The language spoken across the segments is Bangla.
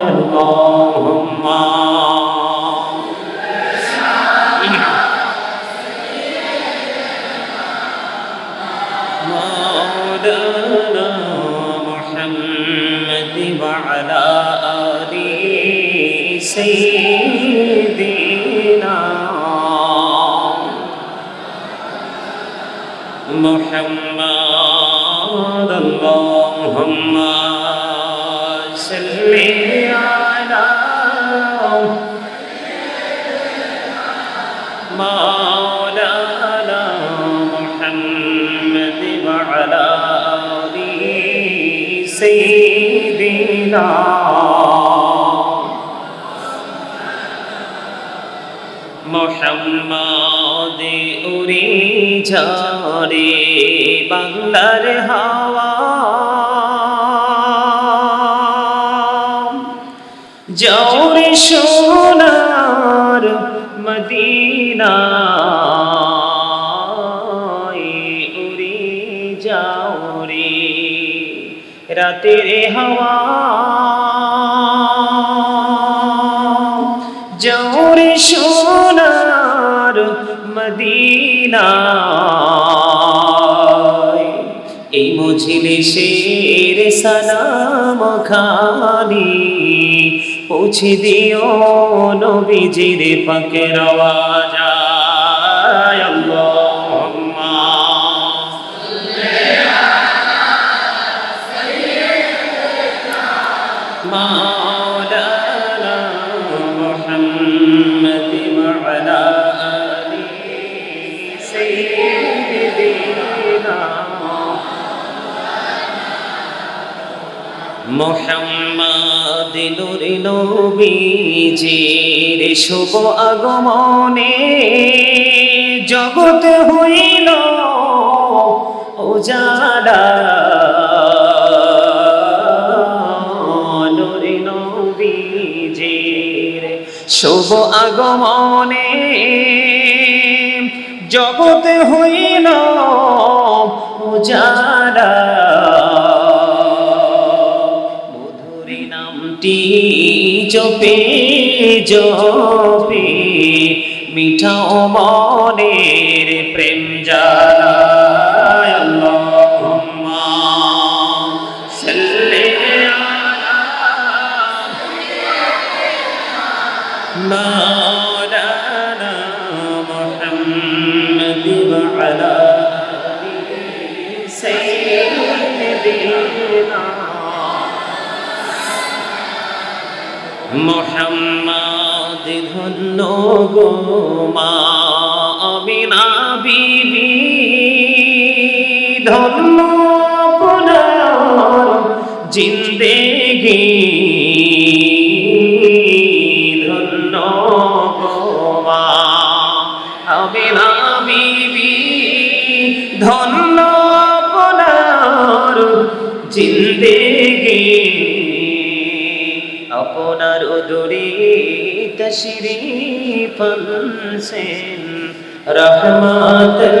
اللهم. محمد وعلى سيدنا محمد اللهم صل محمد وعلى آل سيدنا মোহাম্মদ উড়ে ঝরে বাংলার হাওয়া জৌরে সোনার হাওয়া। জৌরে সোনার মদিনা। এই মঝিলে শের সালাম খানি পৌঁছে দিও নবীজির পাকের আওয়াজ। নবীজির শুভ আগমনে জগৎ হইল উজাড়া। নূর নবীজির শুভ আগমনে জগৎ হইল না মধুরী নামটি জপে জপে মিঠাও মনের প্রেম জানায় মোহাম্মদ ধন্য গো মা আমিনা বিবি। ধন্য পুনর জিন্দেগি। ধন্য গো মা আমিনা বিবি। ধন্য পুনর জিন্দেগি। আপনার উদরে তশরিফ আনসেন রহমাতাল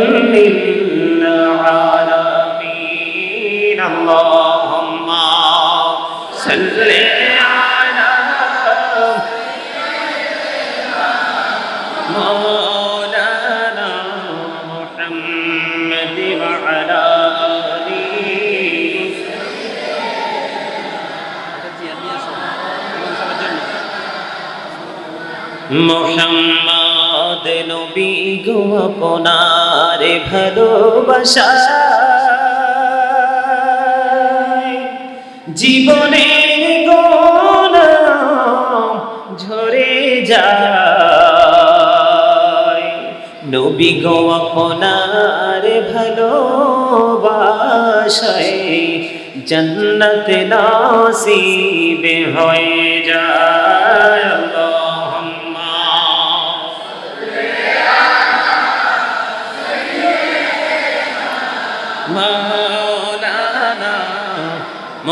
মোহাম্মদ নবী গো আপনার ভালোবাসা। জীবনে গোনা ঝরে যায়। নবী গো আপনার ভালোবাসায় জন্নত নাসিব হয়ে যায়।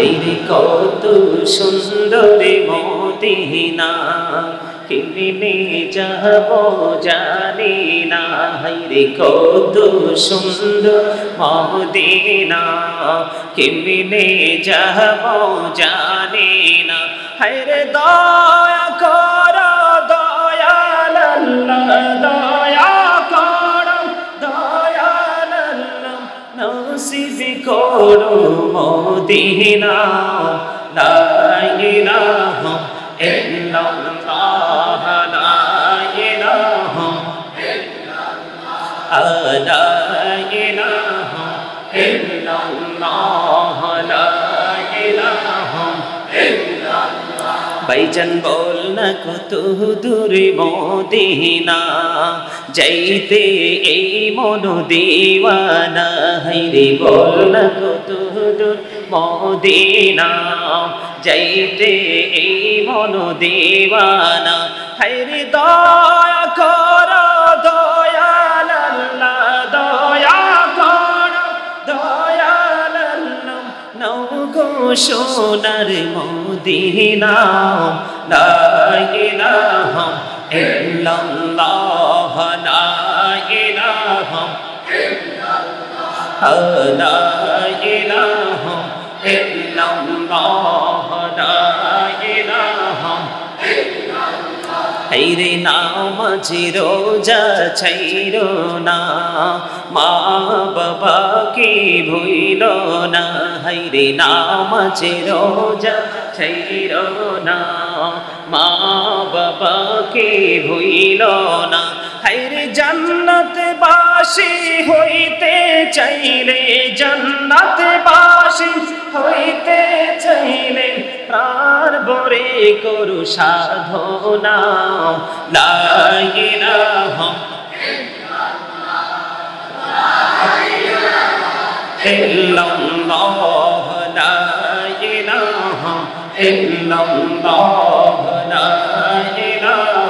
রে কত সুন্দর মদিনা কেমনে যাব জানি না। রে কত সুন্দর মদিনা কেমনে যাব জানি না। হাই রে দয়া কর, দয়াল দয়া নসিব করো মদিনা লা ইলাহা ইল্লাল্লাহ লা ইলাহা লা ইলাহা ইল্লাল্লাহ লা ইলাহা ভাইজান বল না কত দূরে মদিনা যাইতে এই মন দিওয়ানা হাইরে বল না কত মদিনা। যাইতে এই মন দিওয়ানা হাইরে দয়া কর দয়াল আল্লাহ দয়া কর لا إله إلا الله لا إله إلا الله لا إله إلا الله রে নাম রোজা ছাইর না মা বাবা কি ভুইল না রে নাম রোজা ছাইর না মা বাবা কি ভুইল বাসি হইতে চাইলে জান্নাত বাসি হইতে চাইলে প্রাণ বরে করু সাধনা। লা ইলাহা ইল্লাল্লাহ, লা ইলাহা ইল্লাল্লাহ, লা ইলাহা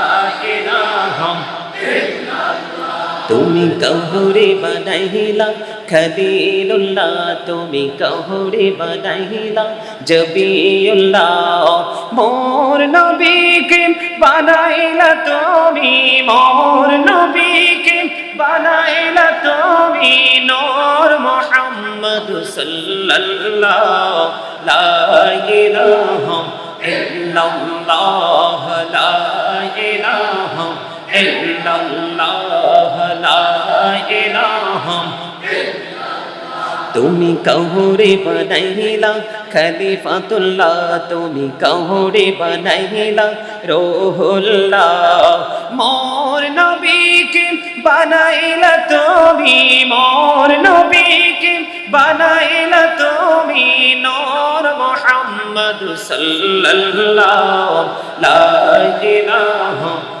তুমি কহরে বানাইলা? খলিলুল্লাহ তুমি কহরে বানাইলা? জবিউল্লাহ, মোর নবীকে বানাইলা তুমি, মোর নবীকে বানাইলা তুমি, নূর মুহাম্মদ সাল্লাল্লাহ লা ইলাহা ইল্লাল্লাহ তুমি কহরে বানাইলা, খলিফাতুল্লাহ, তুমি কহরে বানাইলা, রোহুল্লাহ। মোর নবীকে বানাইলা তুমি, মোর নবীকে বানাইলা তুমি, নূর মুহাম্মদ সাল্লাল্লাহ লা ইলাহা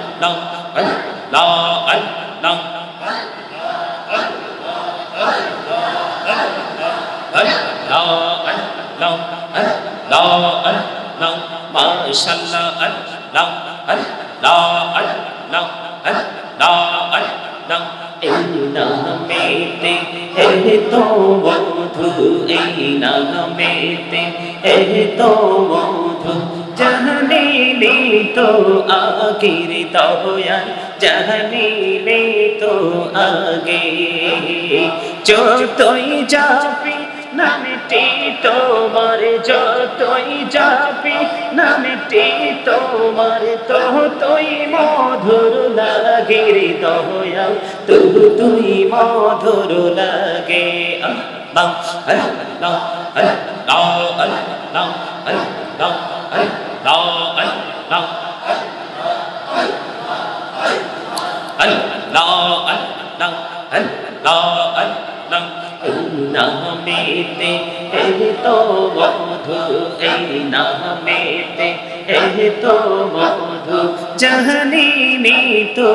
الله الله মাশাল্লাহ আল্লাহ আল্লাহ আল্লাহ আল্লাহ আল্লাহ এই নামেতে হে তো বধু এই নামেতে হে তো বধু জানিলি তো আগের দয়াল জানিলি তো আগে যতই যাবি নামটি তোমার যতই যাবি নামটি তোমার তো তুই মধুর লাগে রে তু তুই মধুর লাগে আল্লাহ আল্লাহ আল্লাহ আল্লাহ আল্লাহ আল্লাহ আল্লাহ আল্লাহ নামেতে, এই তো মধু এই নামেতে, এই তো মধু জাহানিনি তো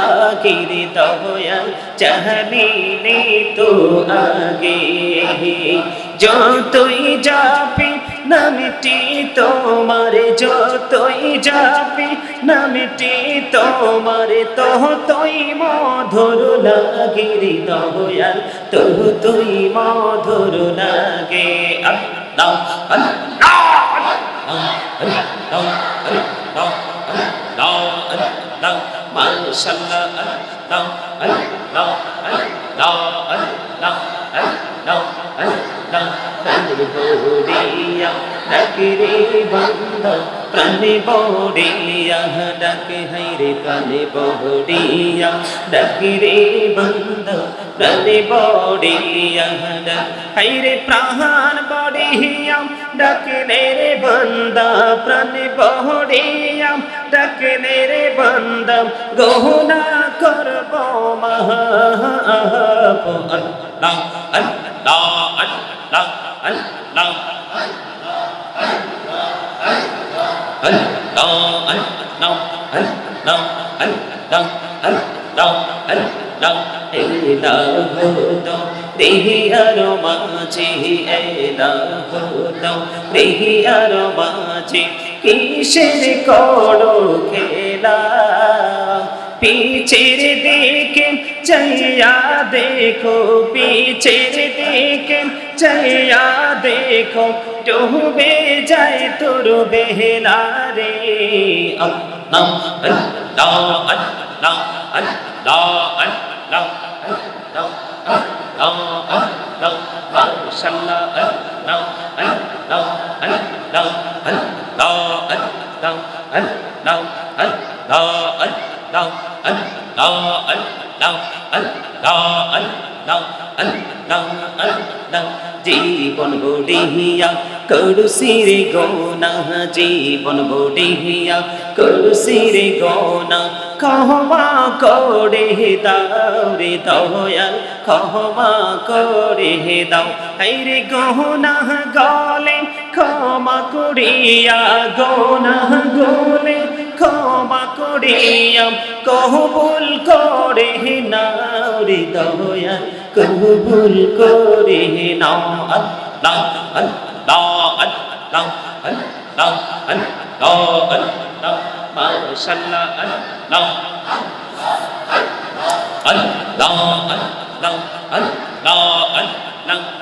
আগের দয়াল জাহানিনি তো আগে যতই যাবি নামটি তোমার যতই যাবি নামটি তোমার তো তুই মধুর লাগে রে দয়াল তো তুই মধুর লাগে আল্লাহ আল্লাহ আল্লাহ আল্লাহ আল্লাহ আল্লাহ প্রাণে বড়িয়া ডাকে রে বন্ধ প্রাণে বড়িয়া ডাকে হাইরে প্রাণে বড়িয়া ডাকে রে বন্ধ প্রাণে বড়িয়া ডাক হাইরে প্রাণ বড়িয়া ডাকে রে বন্দা, প্রাণে বড়িয়া ডাকে রে বন্দা, গহনা করব মহা আল্লাহ আল্লাহ আল্লাহ দেহিয়ার মাঝে দেহিয়ার মাঝে কিসের করো খেলা? পিছের দিকে চাইয়া দেখো পিছের দিকে চাইয়া দেখো ডুবে যায় তোর বেহলা রে আল্লাহ আল্লাহ আল্লাহ আল্লাহ আল্লাহ আল্লাহ আল্লাহ আল্লাহ আল্লাহ দাও আল্লাহ আল্লাহ আল্লাহ আল্লাহ। জীবন বড়িয়া করুসির গোনা জীবন বড়িয়া করুসির গোনা ক্ষমা করে দাও রে দয়াল, ক্ষমা করে দাও। হাই রে গহনা গলে ক্ষমা করিয়া গোনা করিয়া কহবুল করে নাও রে দয়াল কবুল করে নাও আল্লাহ আল্লাহ আল্লাহ আল্লাহ আল্লাহ আল্লাহ মাশাআল্লাহ আল্লাহ আল্লাহ আল্লাহ আল্লাহ আল্লাহ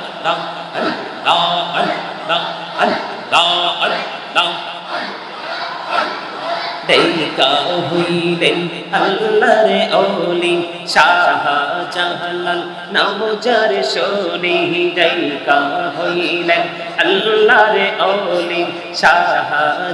They go, we, they আল্লাহরে ওলি শাহ জাহালাল নাম যার শোনি দেখা হইলেন। আল্লাহরে ওলি শাহ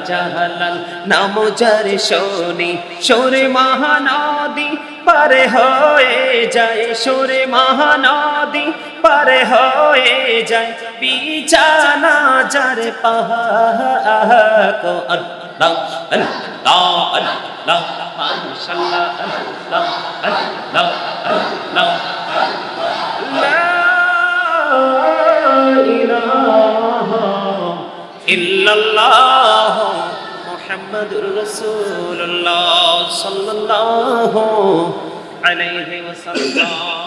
জাহালাল নাম যার শোনি সোরে মহানদী পারে হয়ে যায়। সুরে মহানদী পারে হয়ে যায়। বিছানা যার পাহা আল্লাহ আল্লাহ আল্লাহ। লাউ মাশাআল্লাহ লাউ লাউ লাউ ইল্লাল্লাহ মুহাম্মাদুর আলাইহি ওয়াসাল্লাম।